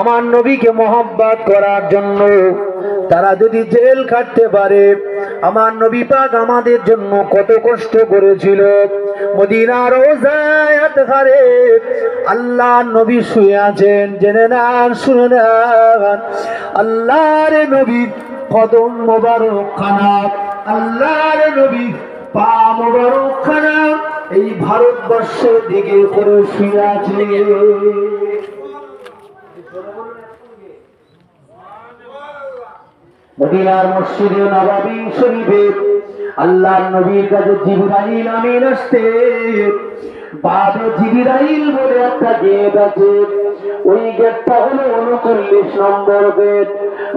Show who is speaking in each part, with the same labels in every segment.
Speaker 1: আমার নবীকে মোহাব্বত করার জন্য তারা যদি জেল খাটতে পারে, আমার নবী পাক আমাদের জন্য কত কষ্ট করেছিল। মদিনার ওজায়াত ঘরে আল্লাহ নবী শুয়ে আছেন, জেনে নেন, শুনে নেন। আল্লাহর নবী কদম মোবারক খানা আল্লাহর নবী পা মোবারক এই ভারতবর্ষের দিকে করে শুয়ে আছে মদিনার মসজিদে নবাবী শরীফে আল্লাহ নবীর কাছে জিবরাইল আমিন আসতে বাবে জিবরাইল বলে একটা গেট আছে। ওই গেটটা হলো উনচল্লিশ নম্বর গেট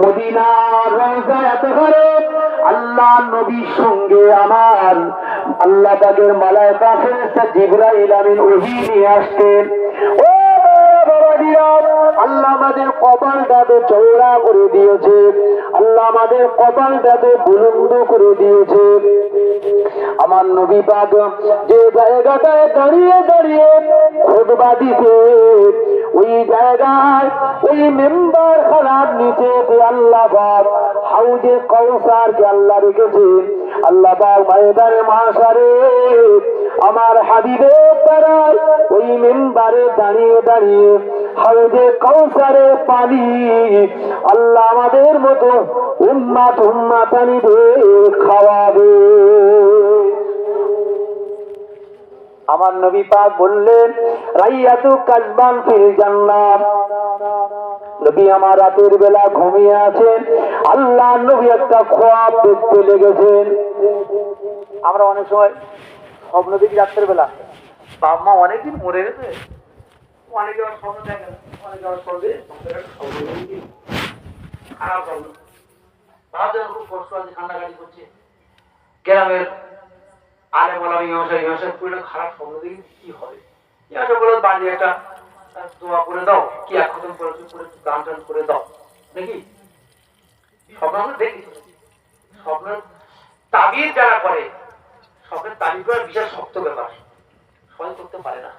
Speaker 1: মদিনার রওজা এত করে আল্লাহ নবীর সঙ্গে আমার আল্লাহ তাদের মালায়কা ফেরেস্তা জিবরাইল আমিন ওহি নিয়ে আসতেন। ও আল্লাহ আমাদের কপালটাকে চৌড়া করে দিয়েছে। আল্লাহ আমাদের কপালটাকে বুলন্দ করে দিয়েছে। আমার নবী পাক যে জায়গাটায় দাঁড়িয়ে দাঁড়িয়ে খুদবা দিতে, ওই জায়গায় ওই মেম্বার খারাপ নিচে আল্লাহ পাক হাউজে কৌসার কে আল্লাহ রেখেছেন আল্লাহ পাক ময়দানে মাসারে আমার হাবিবের দ্বারা ওই মেম্বারে দাঁড়িয়ে দাঁড়িয়ে হাউজে কৌসারে পানি আল্লাহ আমাদের মতো উম্মাত উম্মাতানিদের খাওয়াবে। আমার নবী পাক বললেন, রাইয়াতু কাজবান ফিল জান্নাত। নবী আমার রাতের বেলা ঘুমিয়ে আছেন। আল্লাহ নবী একটা খোয়াব দেখতে লেগেছেন। আমরা অনেক সময় স্বপ্ন দেখি রাত্রের বেলা বাবা মা অনেকদিন মরে গেছে? অনেকে আবার স্বপ্ন দেখে স্বপ্ন দেখে, খারাপ স্বপ্ন স্বপ্ন দেখি কি হবে? একটা দোয়া করে দাও। কি এক করে গান টান করে দাও। নাকি স্বপ্ন আমরা দেখি। স্বপ্নের তাবির যারা করে স্বপ্নের তাবির করা বিশাল শক্ত ব্যাপার। সবাই করতে পারে না।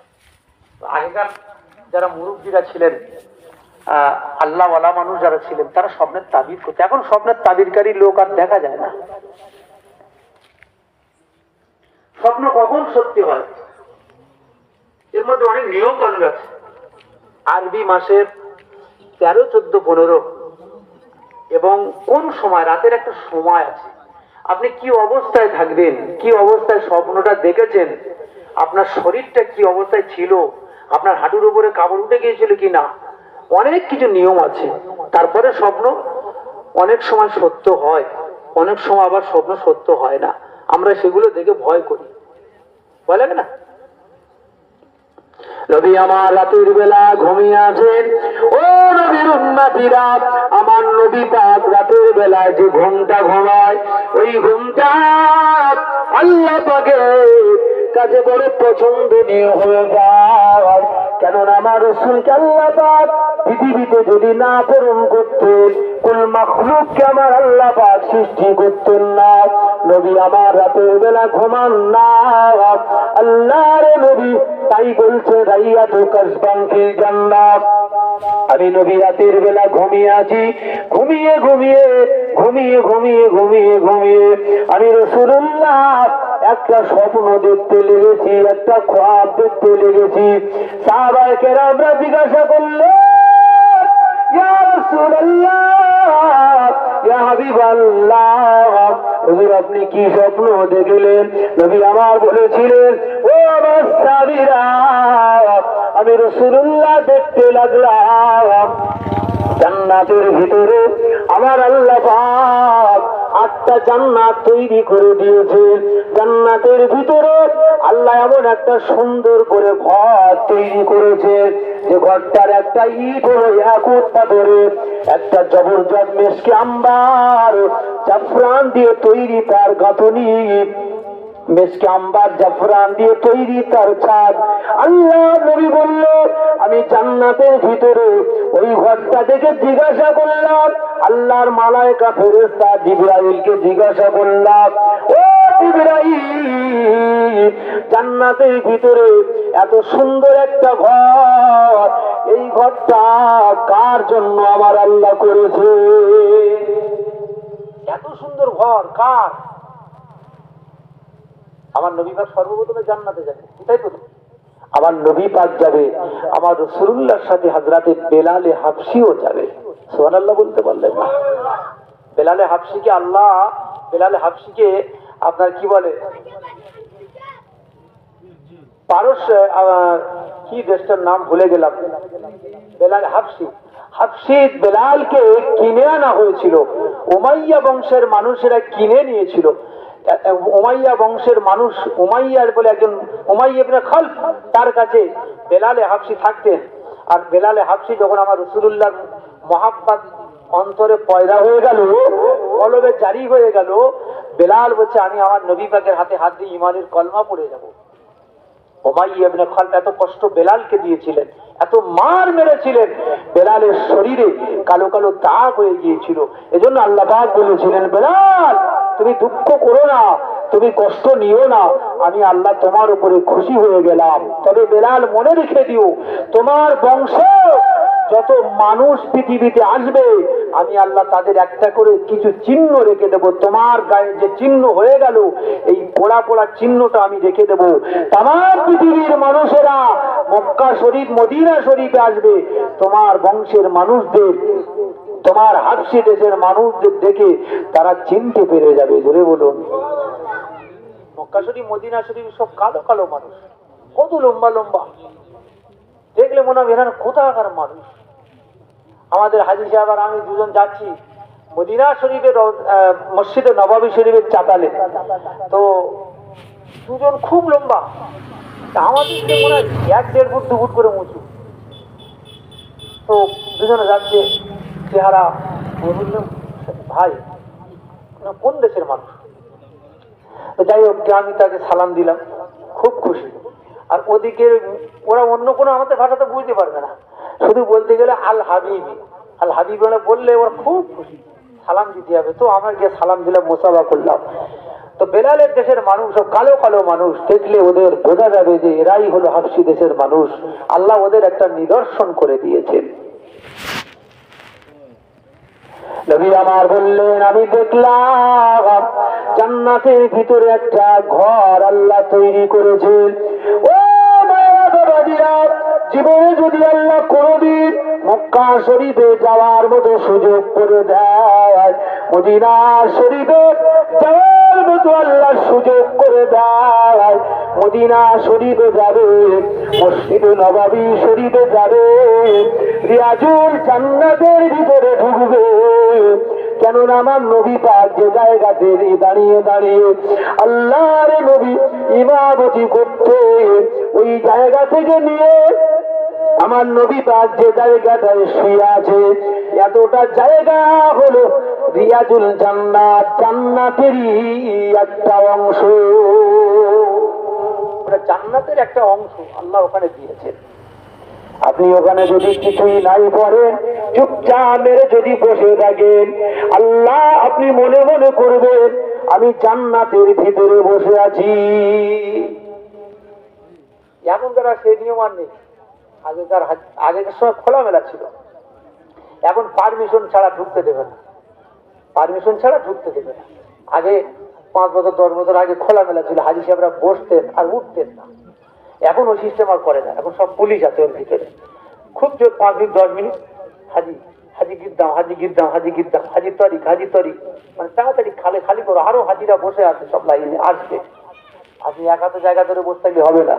Speaker 1: আগেকার যারা মুরব্বীরা ছিলেন আল্লাহওয়ালা মানুষ যারা ছিলেন, তারা স্বপ্নের তাবির করতে। এখন স্বপ্নের তাবিরকারী লোক আর দেখা যায় না। স্বপ্ন কখন সত্যি হয়? এর মধ্যে অনেক নিয়ম কানুন আছে। আরবি মাসের তেরো, চোদ্দ, পনেরো এবং কোন সময়? রাতের একটা সময় আছে। আপনি কি অবস্থায় থাকবেন? কি অবস্থায় স্বপ্নটা দেখেছেন? আপনার শরীরটা কি অবস্থায় ছিল? আপনার হাঁটুর উপরে কাপড় উঠে গিয়েছিল কি না অনেক কিছু নিয়ম আছে। তারপরে স্বপ্ন অনেক সময় সত্য হয়। অনেক সময় আবার স্বপ্ন সত্য হয় না। আমরা সেগুলো দেখে ভয় করি। ভয় না? নবী আমার রাতের বেলা ঘুমিয়ে আছেন, ও নবীর উন্নতিরা, আমার নবী পাক রাতের বেলায় যে ঘুমটা ঘুমায়, ওই ঘুমটা আল্লাহ পাকে কাজে বড় পছন্দনীয় হয়ে যায়। কেননা আমার রসুলকে আল্লাহ পাক পৃথিবীতে যদি না পূরণ করতেন আমার আমার রাতের বেলা আমি রাতের বেলা ঘুমিয়ে আছি। ঘুমিয়ে ঘুমিয়ে ঘুমিয়ে ঘুমিয়ে ঘুমিয়ে ঘুমিয়ে আমি রসুল্লাহ একটা স্বপ্ন দেখতে লেগেছি, একটা খোয়াব দেখতে লেগেছি। সাহাবাই কেরামরা জিজ্ঞাসা করলে হুজুর আপনি কি স্বপ্ন দেখলেন? নবী আমার বলেছিলেন, ও আমার আমি রসুল্লাহ দেখতে লাগলাম। জান্নাতের ভিতরে আমার আল্লাহ আটটা জান্নাত তৈরি করে দিয়েছে জান্নাতের ভিতরে আল্লাহ এমন একটা সুন্দর করে ঘর তৈরি করেছে যে ঘরটার একটা ইট হলো একুট পাথরে একটা জবরদস্ত মেসকে আম্বার, জাফরান দিয়ে তৈরি তার গাঁথনি মেসকে আম্বার, জাফরান দিয়ে তৈরি তার ছাদ। আল্লাহ নবী বলল, আমি জান্নাতের ভিতরে ওই ঘরটা দেখে জিজ্ঞাসা করলাম। আল্লাহর মালায়কা ফেরেস্তা জিব্রাইলকে জিজ্ঞাসা করলাম, ও জান্নাতের ভিতরে এত সুন্দর একটা ঘর। এই ঘরটা কার জন্য আমার আল্লাহ করেছে?
Speaker 2: এত সুন্দর ঘর, কার? আমার নবী পাক সর্বপ্রথমে জান্নাতে যাবে। এটাই প্রথম?
Speaker 1: আমার নবী পাক যাবে, আমার রসুল্লাহর সাথে হাজরাতে বেলালে হাফসিও যাবে। সোহান আল্লাহ বলতে পারলেন না।
Speaker 2: বেলালে হাফসিকে আল্লাহ, বেলালে হাফসিকে আপনার কি বলে? পারস কি দেশটার নাম ভুলে গেলাম? বেলাল হাফসি।
Speaker 1: হাফসি বেলালকে কিনে আনা হয়েছিল। উমাইয়া বংশের মানুষেরা কিনে নিয়েছিল। উমাইয়া বংশের মানুষ উমাইয়ার বলে একজন উমাইয়া খালফ, তার কাছে বেলালে হাফসি থাকতেন। আর বেলালে হাফসি যখন আমার রসুল্লাহ মহাব্বাত অন্তরে পয়দা হয়ে গেল কলবে জারি হয়ে গেল, বেলাল বলছে, আমি আমার নবী পাকের হাতে হাত দিয়ে ইমানের কলমা পড়ে যাব। এত কষ্ট বেলালকে দিয়েছিলেন, এত মার মেরেছিলেন, বেলালের শরীরে কালো কালো দাগ হয়ে গিয়েছিল। এজন্য আল্লাহ বলেছিলেন, বেলাল, তুমি দুঃখ করো না, তুমি কষ্ট নিও না, আমি আল্লাহ তোমার উপরে খুশি হয়ে গেলাম। তবে বেলাল মনে রেখে দিও, তোমার বংশ যত মানুষ পৃথিবীতে আসবে, আমি আল্লাহ তাদের একটা করে কিছু চিহ্ন রেখে দেব। তোমার গায়ে যে চিহ্ন হয়ে গেল, এই পোড়া পোড়া চিহ্নটা আমি রেখে দেব। তামাম পৃথিবীর মানুষেরা মক্কা শরীফ, মদিনা শরীফে আসবে। তোমার বংশের মানুষদের, তোমার হাফসি দেশের মানুষদের দেখে তারা চিনতে পেরে যাবে। জোরে বলুন।
Speaker 2: মক্কা শরীফ, মদিনা শরীফ সব কালো কালো মানুষ। কত লম্বা লম্বা। দেখলে মনে হবে এরা কোথাকার মানুষ। আমাদের হাজি সাহেব আর আমি দুজন যাচ্ছি। মদিনা শরীফের মসজিদে নবাবী শরীফের চাতালে। তো দুজন খুব লম্বা। তা আমাদের মনে হয় এক দেড় ফুট, দু ফুট করে উঁচু। তো দুজনে যাচ্ছে। চেহারা ভাই কোন দেশের মানুষ? যাই হোক আমি তাকে সালাম দিলাম। খুব খুশি। আর ওদিকে ওরা অন্য কোনো আমাদের ভাষা তো বুঝতে পারবে না। শুধু বলতে গেলে আল হাবিবি। আল হাবিব বললে ওরা খুব খুশি। সালাম দিতে হবে। তো আমরা গিয়ে সালাম দিলাম, মোসাফা করলাম। তো বেলালের দেশের মানুষ সব কালো কালো মানুষ দেখলে ওদের বোঝা যাবে যে এরাই হলো হাফসি দেশের মানুষ। আল্লাহ ওদের একটা নিদর্শন করে দিয়েছেন। আমি দেখলাম জান্নাতের ভিতরে একটা ঘর আল্লাহ তৈরি করেছেন। ও জীবনে যদি আল্লাহ কোনদিন মক্কা শরীফে যাওয়ার মতো সুযোগ করে দেয় মদিনা শরীফে যাওয়ার মতো আল্লাহ সুযোগ করে দেয়, মদিনা শরীফে যাবে, মসজিদ নবাবী শরীফে যাবে, রিয়াজুল জান্নাতের ভিতরে ঢুকবে। কেননা আমার নবী পাক যে জায়গাতে দাঁড়িয়ে দাঁড়িয়ে আল্লাহর নবী ইমামতি করতে ওই জায়গা থেকে নিয়ে আমার নবী পাক যে জায়গাটায় শুয়ে আছে, এতটা জায়গা হলো রিয়াজুল জান্নাত, জান্নাতেরই একটা অংশ। ওটা জান্নাতের একটা অংশ আল্লাহ ওখানে দিয়েছেন। আপনি ওখানে যদি কিছুই নাই পড়েন, চুপচাপ মেরে যদি বসে থাকেন, আল্লাহ আপনি মনে মনে করবেন, আমি জান্নাতের ভিতরে বসে আছি। এখনকার আর সেই নিয়ম আর নেই। আগেকার হাজ- আগেকার সময় খোলামেলা ছিল। এখন পারমিশন ছাড়া ঢুকতে দেবে না। পারমিশন ছাড়া ঢুকতে দেবে না। আগে পাঁচ বছর, দশ বছর আগে খোলামেলা ছিল। হাজি সাহেবরা বসতেন আর উঠতেন না। এখন ওই সিস্টেম আর করে না। এখন সব পুলিশ আছে ওর ভিতরে। খুব জোর পাঁচ মিনিট, দশ মিনিট। হাজি হাজি গিদ্দাম হাজি গিদ্দাম হাজি গিদ্দাম হাজি তরিক হাজি তরিক। মানে তাড়াতাড়ি খালি খালি করো। আরও হাজিরা বসে আছে সব লাইনে, আসবে। আপনি এক জায়গা ধরে বসে থাকলে হবে না।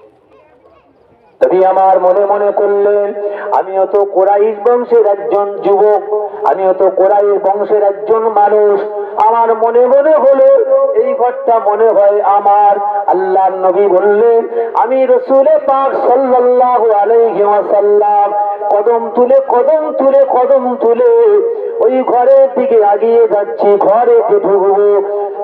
Speaker 2: নবী আমার
Speaker 1: মনে মনে করলেন, আমিও তো কোরাইশ বংশের একজন যুবক, আমিও তো কোরাইশ বংশের একজন মানুষ। আমার মনে মনে হলো, এই ঘরটা মনে হয় আমার। আল্লাহ নবী বললেন, আমি রসুলে পাক সাল্লাল্লাহু আলাইহি কদম তুলে কদম তুলে কদম তুলে ওই ঘরের দিকে আগিয়ে যাচ্ছি ঘরে ঢুকবো।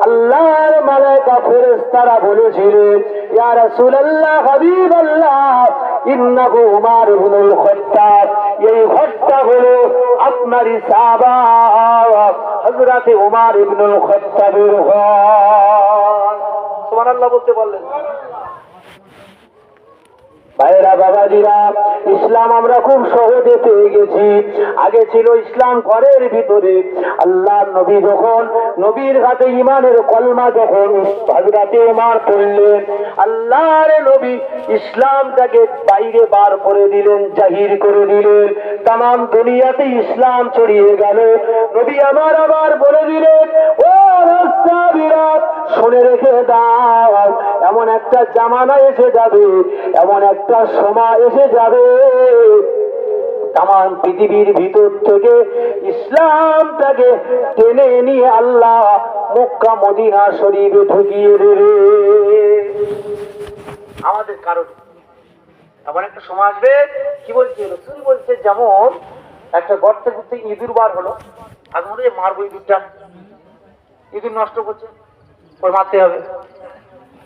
Speaker 1: আল্লাহর মালাইকা ফেরেশতারা বলেছিলেন, ইয়া রাসূলুল্লাহ, হাবিবাল্লাহ, ইন্নাহু উমার ইবনুল খাত্তাব। এই ঘরটা হলো আপনারই সাহাবা, হযরতে উমার ইবনুল খাত্তাবের ঘর।
Speaker 2: সুবহানাল্লাহ বলতে বললেন
Speaker 1: ভাইরা বাবাজিরা ইসলাম আমরা খুব সহজে পেয়ে গেছি। আগে ছিল ইসলাম ঘরের ভিতরে। আল্লাহ নবী যখন নবীর হাতে ইমানের কলমা যখন হাজরাতে মার করলেন আল্লাহর নবী ইসলামটাকে বাইরে বার করে দিলেন, জাহির করে দিলেন। তাম দুনিয়াতে ইসলাম ছড়িয়ে গেল। নবী আমার আবার বলে দিলেন, ও রাস্তা বিরাট শুনে রেখে দাও। এমন একটা জামানা এসে যাবে, এমন একটা সময় এসে যাবে। তাম পৃথিবীর ভিতর থেকে ইসলামটাকে টেনে নিয়ে আল্লাহ মক্কা, মদিনা শরীফে ঢুকিয়ে দেবে।
Speaker 2: আমাদের কারণ। এমন একটা সময় আসবে, কি বলছে? রসুল বলছে, যেমন একটা গর্তে ঘুরতে ইঁদুর বার হলো আর মনে মারবো ইঁদুরটা। ইঁদুর নষ্ট করছে। ওর মারতে হবে।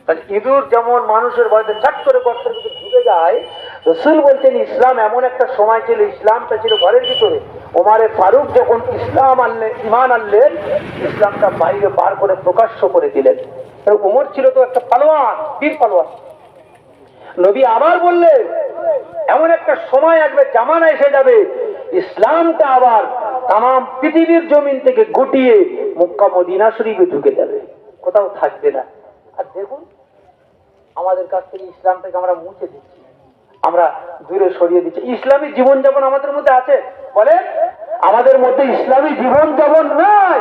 Speaker 2: তাহলে ইঁদুর যেমন মানুষের বয়সে ঝাট করে গর্তের ভিতরে ঢুকে যায়, রসুল বলছেন, ইসলাম এমন একটা সময় ছিল, ইসলামটা ছিল ঘরের ভিতরে। ওমারে ফারুক যখন ইসলাম আনলেন ইমান আনলেন, ইসলামটা বাইরে বার করে প্রকাশ্য করে দিলেন। ওমর ছিল তো একটা পালোয়ান বীর পালোয়ান। নবী আবার বললেন, এমন একটা সময় আসবে, জামানা এসে যাবে। ইসলামটা আবার তাম পৃথিবীর জমিন থেকে গুটিয়ে মক্কা মদিনা শরীফে ঢুকে যাবে। কোথাও থাকবে না। আর দেখুন, আমাদের কাছ থেকে ইসলামটাকে আমরা মুছে দিচ্ছি। আমরা দূরে সরিয়ে দিচ্ছি। ইসলামী জীবনযাপন আমাদের মধ্যে আছে? বলে
Speaker 1: আমাদের মধ্যে ইসলামী জীবন যাপন নাই।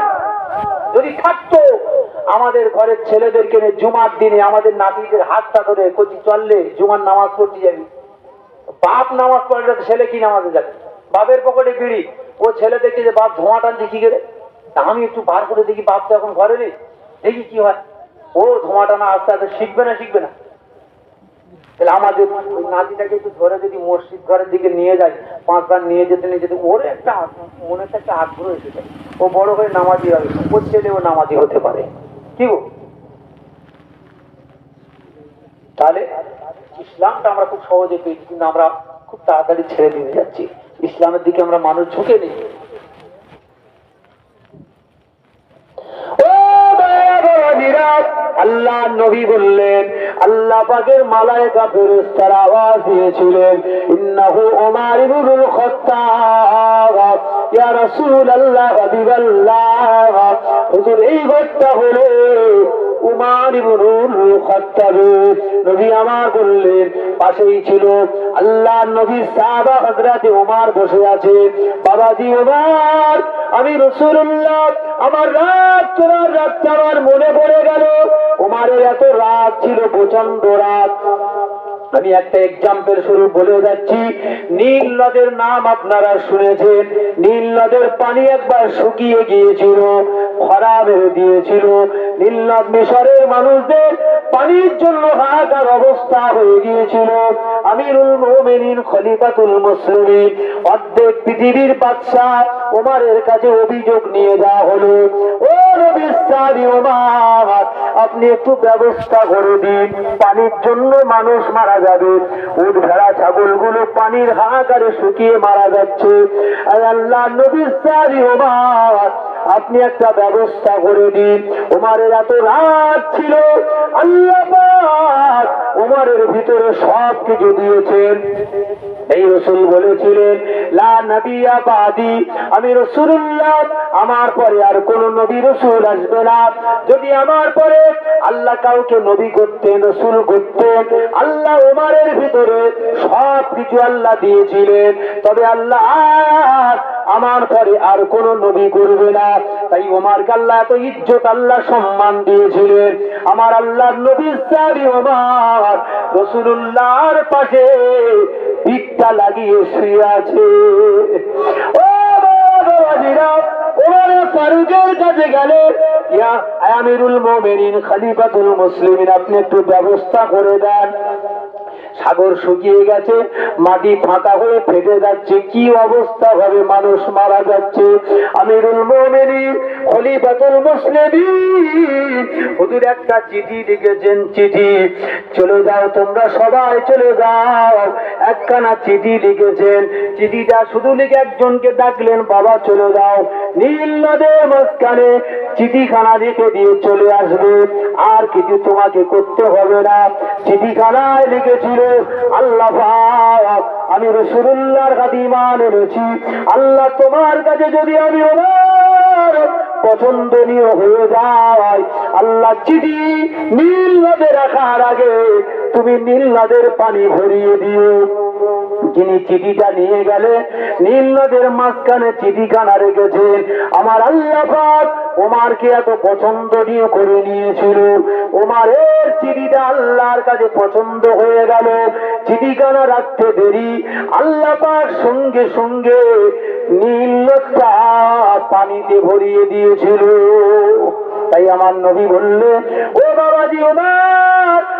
Speaker 2: যদি থাকতো, আমাদের ঘরের ছেলেদেরকে নিয়ে জুমার দিনে আমাদের নাতিদের হাতটা ধরে কচি চললে জুমার নামাজ পড়তে যাবি। বাপ নামাজ পড়লে ছেলে কি নামাজে যাবে? বাপের পকেটে বিড়ি। ও ছেলে যে বাপ ধোঁয়া টানছে কি করে? আমি একটু বার করে দেখি, বাপ তো এখন ঘরে নেই। দেখি কি হয়? ও ধোঁয়া টানা আস্তে আস্তে শিখবে না শিখবে না? তাহলে আমাদের ওই নাতিটাকে একটু ধরে যদি মসজিদ ঘরের দিকে নিয়ে যায় পাঁচবার নিয়ে যেতে নিয়ে যেতে ওর একটা মনে একটা আগ্রহ এসে যায়। ও বড় হয়ে নামাজি হবে ওর ছেলেও নামাজি হতে পারে। কি গো? তাহলে ইসলামটা আমরা খুব সহজে পেয়েছি, কিন্তু আমরা খুব তাড়াতাড়ি ছেড়ে দিতে যাচ্ছি। ইসলামের দিকে আমরা মানুষ ঝুঁকে নেই
Speaker 1: ও আল্লাহ নবী বললেন, আল্লাহ পাকের মালায়েকা ফেরেশতার আওয়াজ দিয়েছিলেন, ইন্নাহু উমার ইবনুল খাত্তাব। ইয়া রাসূলুল্লাহ, হাবিবাল্লাহ। হুজুর, এই ঘরটা হলো উমার বসে আছে। উমার, আমি আমার রাত, তোমার রাতটা আমার মনে পড়ে গেল। উমারের এত রাত ছিল প্রচণ্ড রাত। আমি একটা এক্সাম্পল শুরু বলে যাচ্ছি। নীল নদের নাম আপনারা শুনেছেন। নীল নদের পানি একবার শুকিয়ে গিয়েছিল। খরা বেড়ে দিয়েছিল। নীল মিশরের মানুষদের পানির জন্য হাহাকার অবস্থা হয়ে গিয়েছিল। আমিরুল মোমেনিন খলিফাতুল মুসলিমিন অর্ধেক পৃথিবীর বাদশাহ ওমারের কাছে অভিযোগ নিয়ে যাওয়া হলো। ও নবিস্তারি ওমার, আপনি একটু ব্যবস্থা করে দিন, পানির জন্য মানুষ মারা যাবে। উট ভেড়া, ছাগলগুলো পানির হাহাকারে শুকিয়ে মারা যাচ্ছে। আল্লাহ নবিস্তারি ওমার, আপনি একটা ব্যবস্থা করে দিন। ওমারের এত রাত ছিল, আল্লাহ পাক উমারের ভিতরে সব কিছু দিয়েছেন। এই রসুল বলেছিলেন, লা নবিয়া বাদি, আমি রসুল্লাহ আমার পরে আর কোন নবী রসুল আসবে না। যদি আমার পরে আল্লাহ কাউকে নবী করতেন, রসুল করতেন, আল্লাহ উমারের ভিতরে সব কিছু আল্লাহ দিয়েছিলেন। তবে আল্লাহ আমার পরে আর কোন নবী করবে না। তাই ওমারকে আল্লাহ এত ইজ্জত আল্লাহ সম্মান দিয়েছিলেন। আমার আল্লাহ নবী সাবি ওমর রসুল্লাহর পাশে পিঠটা লাগিয়ে শুয়ে আছে। ওমর আমিরুল খালিফাতুল মুসলিমিন, আপনি একটু ব্যবস্থা করে দেন। সাগর শুকিয়ে গেছে, মাটি ফাঁকা হয়ে ফেটে যাচ্ছে। কি অবস্থা ভাবে মানুষ মারা যাচ্ছে? হুজুর, একটা চিঠি লিখেছেন, চিঠি। চলে যাও তোমরা সবাই, চলে যাও। একখানা চিঠি লিখেছেন। চিঠিটা শুধু লিখে একজনকে ডাকলেন, বাবা, চলে যাও। নীল নদের মাঝখানে চিঠিখানা লিখে দিয়ে চলে আসবে। আর কিছু তোমাকে করতে হবে না। চিঠিখানায় লিখেছিল আল্লাহ আমি রসুল্লাহর কাছে ইমান এনেছি। আল্লাহ তোমার কাছে যদি আমি পছন্দনীয় হয়ে যায় আল্লাহ চিঠি নীল নদে রাখার আগে তুমি নীল নদের পানি ভরিয়ে দিও। যিনি চিঠিটা নিয়ে গেলে নীল নদের মাঝখানে চিঠিখানা রেখেছেন। আমার আল্লাহ পাক ওমারকে এত পছন্দনীয় করে নিয়েছিল। ওমারের চিঠিটা আল্লাহর কাছে পছন্দ হয়ে গেল। চিঠিখানা রাখতে দেরি। আল্লাপাক সঙ্গে সঙ্গে নীল নদটা পানিতে ভরিয়ে দিয়েছিল। তাই আমার নবী বললে ও বাবাজি ওমার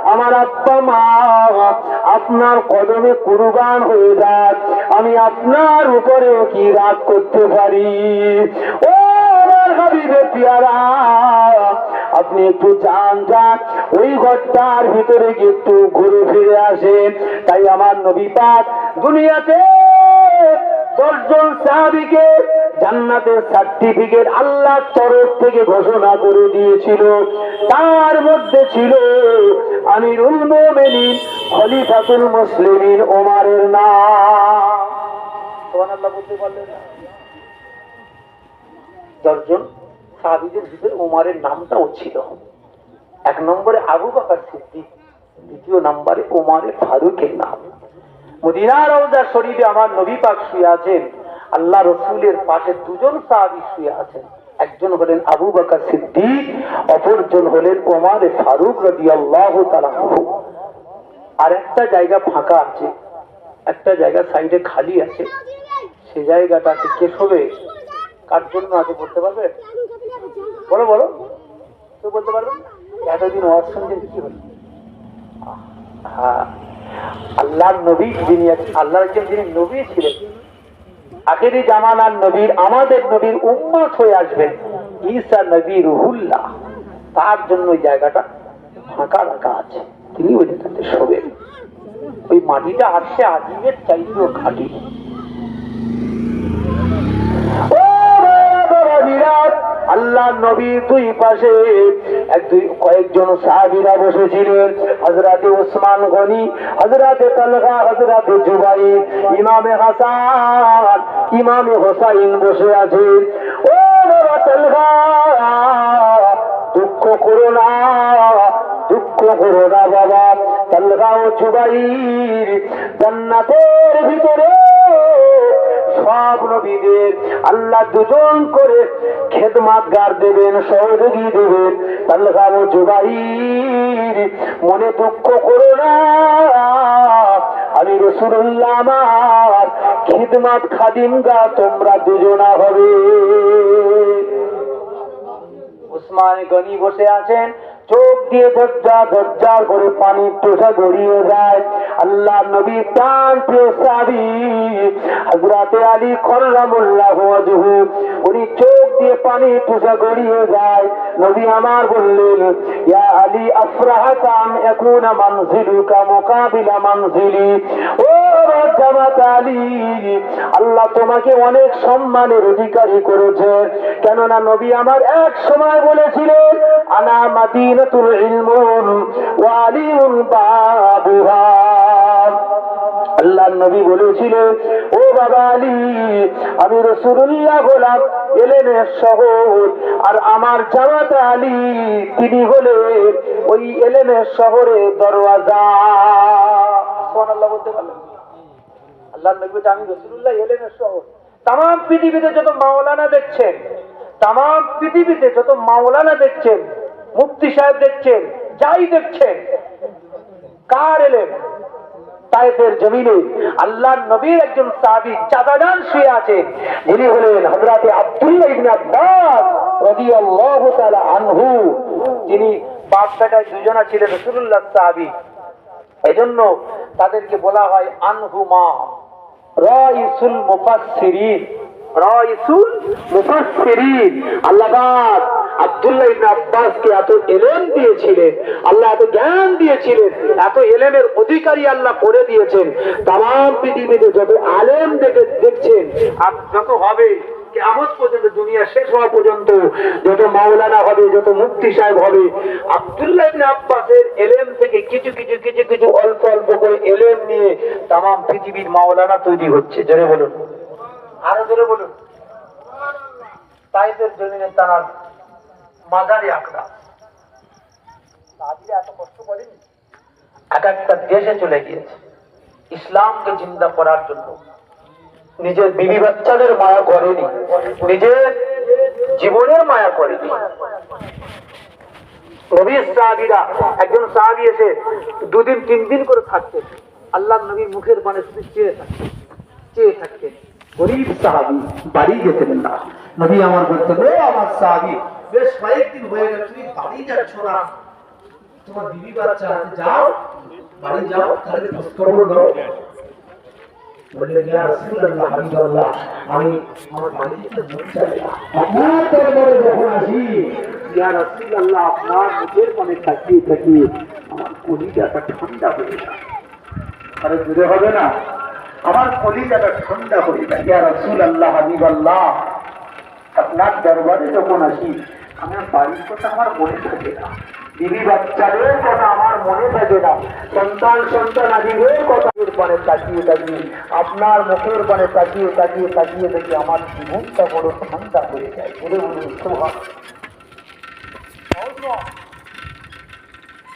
Speaker 1: আমার আত্মা মা, আপনার কদমে কুরবান হয়ে যাক। আমি আপনার উপরেও কি রাগ করতে পারি? ও আমার হাবিবে পিয়ারা, আপনি একটু যান যান। ওই ঘরটার ভিতরে গিয়ে একটু ঘুরে ফিরে আসেন। তাই আমার নবী পাক দুনিয়াতে দশজন সাহাবিকে জান্নাতের সার্টিফিকেট আল্লাহর তরফ থেকে ঘোষণা করে দিয়েছিল। তার মধ্যে ছিল আমিরুল মোমেনিন, খলিফাতুল মুসলিমিন ওমারের নাম। বলতে পারলেন? দশজন সাহাবিদের ভিতরে ওমারের নামটাও ছিল। এক নম্বরে আবু বাকার সিদ্দিক, দ্বিতীয় নম্বরে ওমারে ফারুকের নাম। মদিনা রওজা শরীফে আমার নবী পাক শুয়ে আছেন, আল্লাহ রসুলের পাশে দুজন সাহাবি শুয়ে আছেন। একজন হলেন আবু বাকার সিদ্দিক, অপরজন হলেন ওমারে ফারুক রদি আল্লাহ আর একটা জায়গা ফাঁকা আছে, একটা জায়গা সাইডে খালি আছে। সে জায়গাটাতে কে শোবে কার জন্য আছে বলতে পারবে? বলো বলো। কেউ বলতে পারবেন এতদিন ওয়াজ কি হ্যাঁ আল্লাহর নবী যিনি আল্লাহর একজন যিনি নবী ছিলেন আখেরি জামানার নবীর, আমাদের নবীর উম্মত হয়ে আসবেন ঈসা নবী রুহুল্লাহ। তার জন্য ওই জায়গাটা ফাঁকা রাখা আছে। তিনি ওই জায়গাতে শোবেন। ওই মাটিটা আসছে আজিমের চাইতেও খাটি আল্লাহ নবী দুই পাশে কয়েকজন সাহাবিরা বসেছিলেন। হজরতে ওসমান গনি হজরতে তলহা হজরতে জুবাই ইমামে হাসান, ইমামে হোসাইন বসে আছেন। ও বাবা তলহা, দুঃখ করো না, দুঃখ করো না বাবা। তলহা ও জুবাইর জান্নাতের ভিতরে সব নবীদের আল্লাহ দুজন করে খেদমাত গার দেবেন, সহযোগী দেবেন। আল্লাহ জুবাইর মনে দুঃখ করো না। আমি রসুল্লাহ আমার খিদমাত খাদিম গা তোমরা দুজনা হবে। উসমান গনি বসে আছেন, চোখ দিয়ে ধজ্জা ধজ্জা করে পানির টোসা গড়িয়ে যায়। আল্লাহ নবী প্রিয় সাবি হজরতে আলী কল্লামুল্লাহ ওয়াজহু, উনি চোখ দিয়ে পানির টোসা গড়িয়ে যায়। নবী আমার বললেন, ইয়া আলী আফরাহাতাম একুনা মানজিলুকা মুকাবিলা মানজিলি। ও জামাত আলী, আল্লাহ তোমাকে অনেক সম্মানের অধিকারী করেছে। কেননা নবী আমার এক সময় বলেছিলেন, আনা মাদিনাতুল ইলমুন ওয়া আলিউন বাবুহা। আল্লাহ নবী বলেছিলেন, ও বাবা আলী, আমি রসুল্লাহ গোলাম এলেনের শহর, আর আমার জামাতা আলী, তিনি হলে ওই এলেনের শহরে দরওয়াজা।
Speaker 2: সুবহানাল্লাহ বলতে পারলেন। আল্লাহ নবী আমি শহর। তাম পৃথিবীতে যত মাওলানা দেখছেন তাম পৃথিবীতে যত মাওলানা দেখছেন, মুফতি সাহেব দেখছেন, যাই দেখছেন, কার এলেন?
Speaker 1: জমিনে নবীর একজন সাহাবী চাঁদাদান শুয়ে আছে যিনি হলেন হযরতে আব্দুল্লাহ ইবনে আব্বাস রাদিয়াল্লাহু তাআলা আনহু।
Speaker 2: যিনি বাপ বেটায় দুজনা ছিলেন রসুল্লাহ সাহাবি। এজন্য তাদেরকে বলা হয় আনহুমা।
Speaker 1: রাইসুল মুফাসসিরিন। রাইসুল মুফাসসিরিন। আল্লাহ পাক আব্দুল্লাহ ইবনে আব্বাসকে এত এলেম দিয়েছিলেন, আল্লাহ এত জ্ঞান দিয়েছিলেন, এত এলেমের অধিকারী আল্লাহ করে দিয়েছেন। তাম পৃথিবীতে যত আলেম দেখে দেখছেন, আর যত হবে থেকে কিছু কিছু কিছু কিছু অল্প অল্প করে এলেম নিয়ে তাম পৃথিবীর মাওলানা তৈরি হচ্ছে। জোরে বলুন।
Speaker 2: আরও ধরে বলুন। তাইদের জমিনে তারা মাজারে আঁকড়া এত কষ্ট করেনি?
Speaker 1: এক একটা দেশে চলে গিয়েছে। ইসলামকে চিন্তা করার জন্য। নিজের বিবি বাচ্চাদের মায়া করেনি। নিজের জীবনের মায়া করেনি। নবীর সাহাবিরা একজন সাহাবি এসে দুদিন তিন দিন করে থাকতেন। আল্লাহ নবীর মুখের মানে শুধু চেয়ে থাকতেন। চেয়ে থাকতেন। গরিব সাহাবি বাড়ি যেতেন না। নবী আমার বলতেন আমার সাহাবি বেশ কয়েকদিন হয়ে গেল তুমি বাড়ি যাচ্ছ না। তোমার বিবি বাচ্চা আছে যাও বাড়ি যাও তাহলে খোঁজ খবর দাও আমি আমার বাড়িতে। আপনার দরবারে যখন আসি ইয়া রাসূলুল্লাহ আপনার মুখের পানে তাকিয়ে তাকিয়ে আমার কলিজাটা ঠান্ডা হয়ে যায়। আরে জুড়ে হবে না। আমার কলিজাটা ঠান্ডা হয়ে যায়। ইয়া হাবিবাল্লাহ আপনার দরবারে যখন আসি আমার বাড়ির কথা আমার মনে থাকে না। বিবি বাচ্চাদের কথা আমার মনে থাকে না। সন্তান সন্তান আদিদের কথা পানে তাকিয়ে তাকিয়ে, আপনার মুখের পরে তাকিয়ে তাকিয়ে তাকিয়ে দেখি আমার জীবনটা বড় ঠান্ডা হয়ে যায়। বলে বলুন সোহান